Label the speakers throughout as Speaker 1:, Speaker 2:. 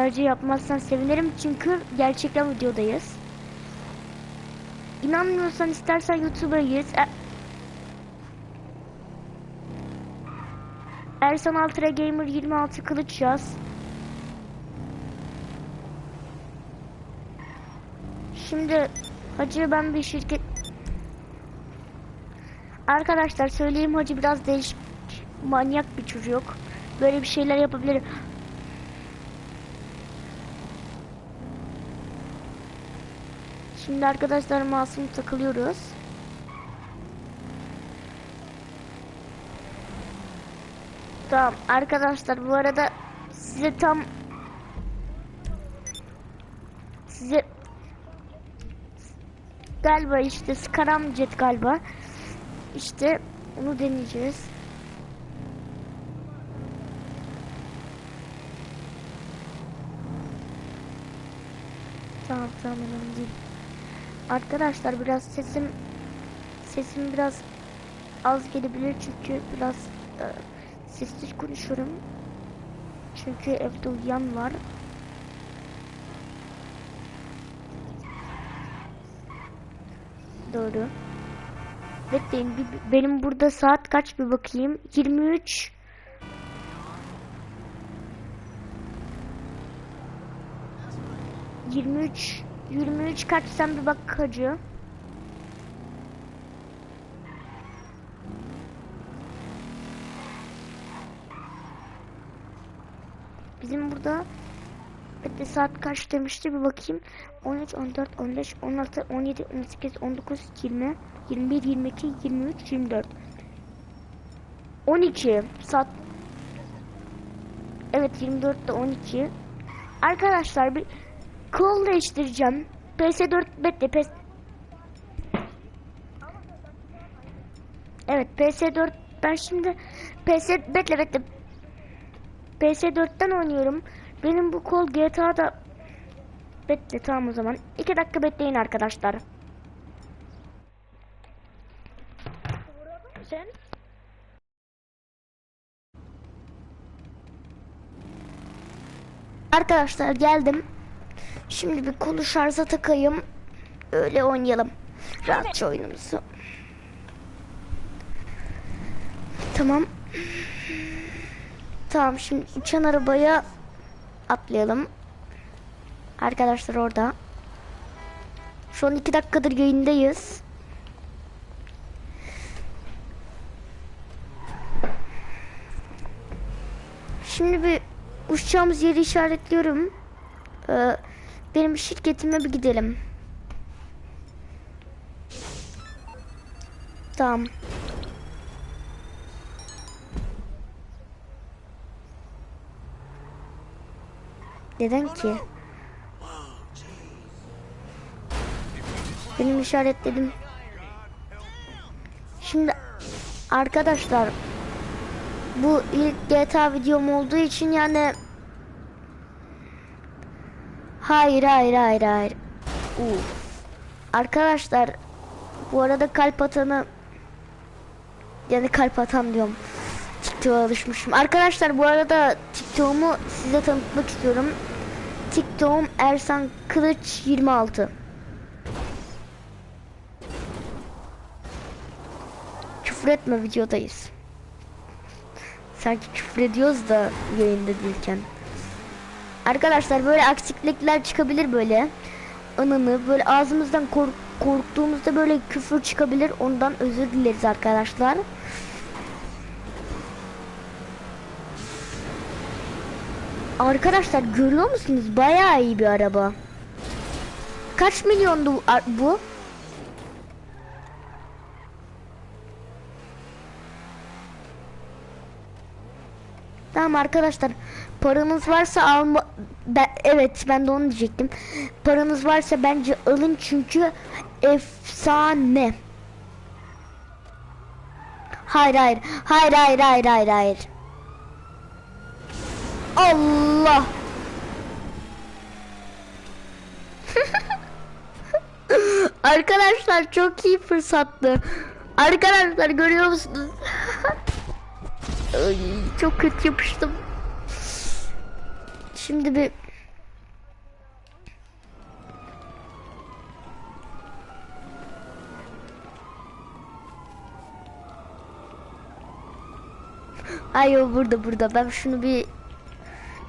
Speaker 1: tercih yapmazsan sevinirim çünkü gerçekten videodayız. İnanmıyorsan istersen YouTube'a gir. E- Ersan Altıra Gamer 26 kılıç yaz. Şimdi Hacı ben bir şirket Arkadaşlar söyleyeyim Hacı biraz değişik manyak bir çocuk. Böyle bir şeyler yapabilir. Şimdi arkadaşlar masum takılıyoruz. Tamam arkadaşlar bu arada size tam size galiba işte Skaram Jet galiba işte onu deneyeceğiz. Tamam tamam değil. Arkadaşlar biraz sesim sesim biraz az gelebilir çünkü biraz e, sessiz konuşuyorum. Çünkü evde uyuyan var. Doğru. Bekleyin bir- benim burada saat kaç bir bakayım. 23 23 23 kaç sen bir bak hacı. Bizim burada Bekle saat kaç demişti bir bakayım. 13, 14, 15, 16, 17, 18, 19, 20, 21, 22, 23, 24. 12 saat. Evet 24'te 12. Arkadaşlar bir kol değiştireceğim. PS4 bekle PS Evet PS4 ben şimdi PS bekle bekle PS4'ten oynuyorum. Benim bu kol GTA'da bekle tamam o zaman. 2 dakika bekleyin arkadaşlar.
Speaker 2: Sen?
Speaker 1: Arkadaşlar geldim. Şimdi bir kolu şarja takayım. Öyle oynayalım. Rahatça oyunumuzu. Tamam. Tamam şimdi uçan arabaya atlayalım. Arkadaşlar orada. Şu an iki dakikadır yayındayız. Şimdi bir uçacağımız yeri işaretliyorum. Ee, benim şirketime bir gidelim. Tamam. Neden ki? Benim işaretledim. Şimdi arkadaşlar bu ilk GTA videom olduğu için yani Hayır hayır hayır hayır. Uf. Arkadaşlar bu arada kalp atanı yani kalp atan diyorum. TikTok'a alışmışım. Arkadaşlar bu arada TikTok'umu size tanıtmak istiyorum. TikTok'um Ersan Kılıç 26. Küfür etme videodayız. Sanki küfür ediyoruz da yayında değilken. Arkadaşlar böyle aksilikler çıkabilir böyle. Anını böyle ağzımızdan kork korktuğumuzda böyle küfür çıkabilir. Ondan özür dileriz arkadaşlar. Arkadaşlar görüyor musunuz? Bayağı iyi bir araba. Kaç milyondu bu- Tamam arkadaşlar paranız varsa alma ben, evet ben de onu diyecektim. Paranız varsa bence alın çünkü efsane. Hayır hayır. Hayır hayır hayır hayır hayır. Allah. Arkadaşlar çok iyi fırsattı. Arkadaşlar görüyor musunuz? Ay, çok kötü yapıştım. Şimdi bir Ay o burada burada. Ben şunu bir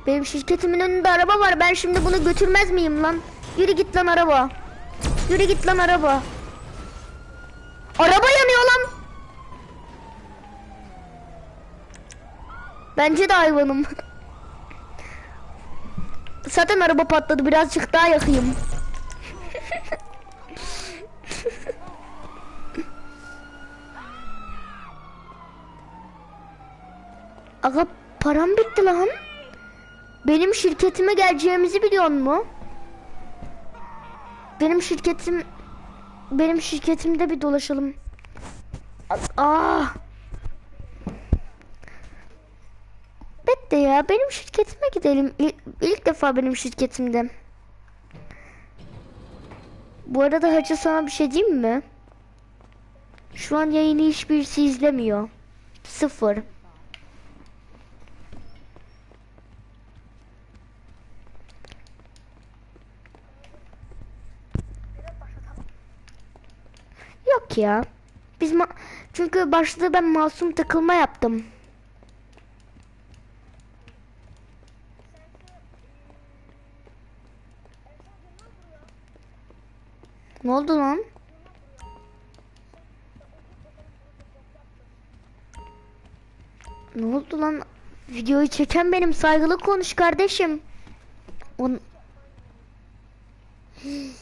Speaker 1: benim şirketimin önünde araba var. Ben şimdi bunu götürmez miyim lan? Yürü git lan araba. Yürü git lan araba. Arabaya Bence de hayvanım. Zaten araba patladı. Birazcık daha yakayım. Aga param bitti lan. Benim şirketime geleceğimizi biliyor mu? Benim şirketim benim şirketimde bir dolaşalım. Aa. Bekle benim şirketime gidelim. İlk, ilk defa benim şirketimde. Bu arada hacı sana bir şey diyeyim mi? Şu an yayını hiçbirisi izlemiyor. Sıfır. Yok ya. Biz ma çünkü başta ben masum takılma yaptım. Ne oldu lan? Ne oldu lan? Videoyu çeken benim saygılı konuş kardeşim. On...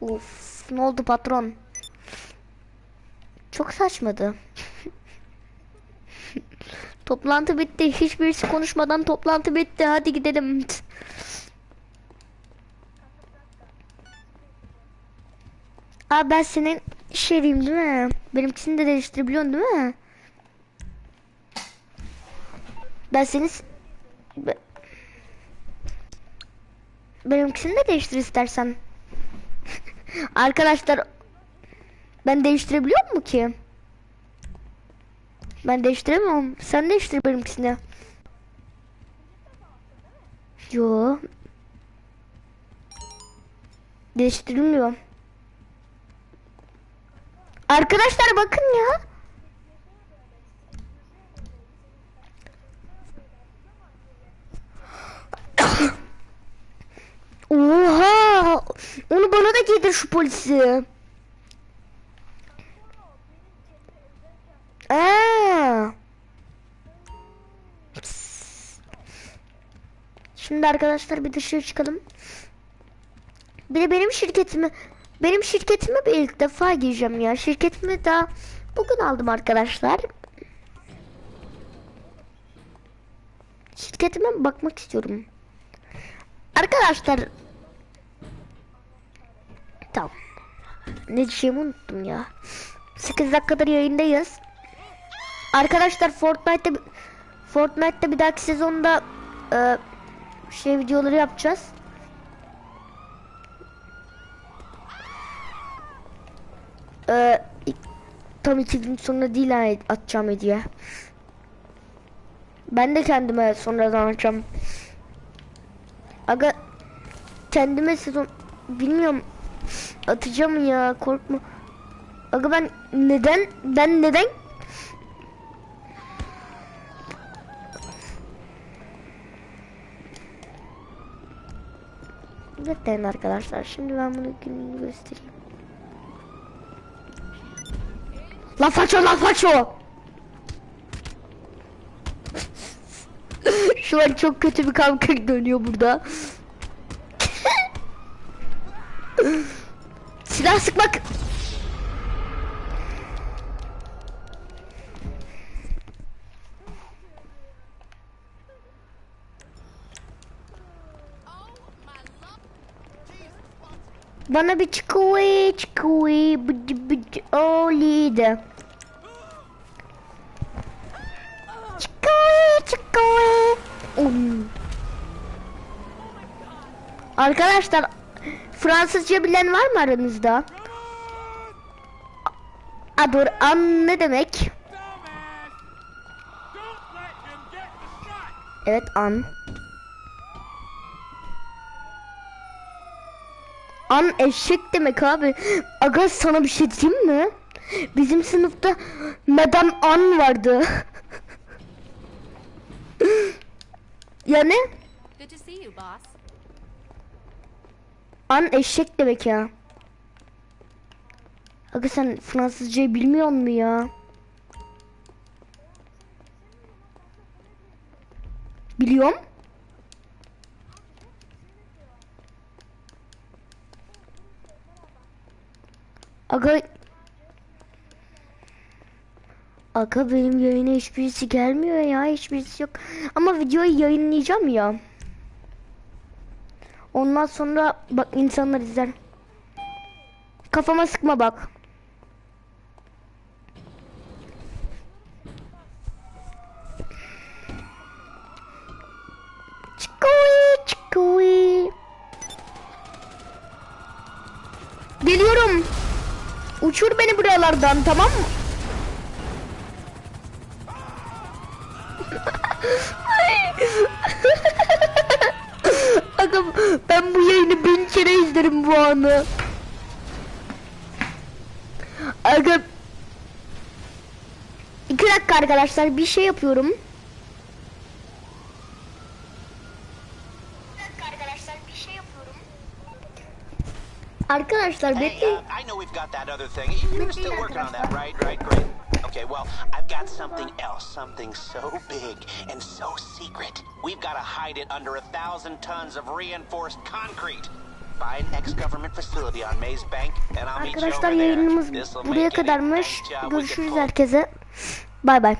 Speaker 1: Of, ne oldu patron? Çok saçmadı. toplantı bitti. Hiçbirisi konuşmadan toplantı bitti. Hadi gidelim. Aa ben senin şeriyim değil mi? Benimkisini de değiştirebiliyorsun değil mi? Ben senin Benimkisini de değiştir istersen. Arkadaşlar ben değiştirebiliyor mu ki? Ben değiştiremiyorum. Sen değiştir benimkisini. Yo. Değiştirilmiyor. Arkadaşlar bakın ya. Oha! Onu bana da giydir şu polisi. Aa. Şimdi arkadaşlar bir dışarı çıkalım. Bir de benim şirketimi benim şirketime ilk defa gireceğim ya. Şirketimi daha bugün aldım arkadaşlar. Şirketime bakmak istiyorum. Arkadaşlar Tamam. Ne diyeceğimi unuttum ya. 8 dakikadır yayındayız. Arkadaşlar Fortnite'te Fortnite'te bir dahaki sezonda e, şey videoları yapacağız. E, tam iki gün sonra değil atacağım hediye. Ben de kendime sonradan atacağım. Aga kendime sezon bilmiyorum atacağım ya korkma. Aga ben neden ben neden Bekleyin arkadaşlar. Şimdi ben bunu gününü göstereyim. La faço la faço. Şu an çok kötü bir kavga dönüyor burada. Silah sıkmak. Bana bir çıkıvı çıkıvı bıcı bıcı oliydi. Arkadaşlar Fransızca bilen var mı aranızda? A dur an ne demek? Evet an. An eşek demek abi. Aga sana bir şey diyeyim mi? Bizim sınıfta Madame An vardı. yani
Speaker 3: Good to see you, boss.
Speaker 1: An eşek demek ya. Aga sen Fransızcayı bilmiyor musun ya? Biliyorum. Aga Aga benim yayına hiçbirisi gelmiyor ya hiçbirisi yok. Ama videoyu yayınlayacağım ya. Ondan sonra bak insanlar izler. Kafama sıkma bak. Çıkıy çıkıy. Geliyorum. Uçur beni buralardan tamam mı? Ben bu yayını bin kere izlerim bu anı. Aga İki dakika arkadaşlar bir şey yapıyorum. Arkadaşlar bir şey yapıyorum. Arkadaşlar
Speaker 4: Hey,
Speaker 1: bekleyin.
Speaker 4: uh, I know we've got that other thing. You- You're still working on that, right? Right, great. Okay, well, I've got something else, something so big and so secret. We've got to hide it under a thousand tons of reinforced concrete. Find ex-government facility on Maze Bank, and I'll meet you
Speaker 1: Arkadaşlar
Speaker 4: over there.
Speaker 1: yayınımız
Speaker 4: This'll
Speaker 1: buraya kadarmış. Görüşürüz herkese. Bay bay.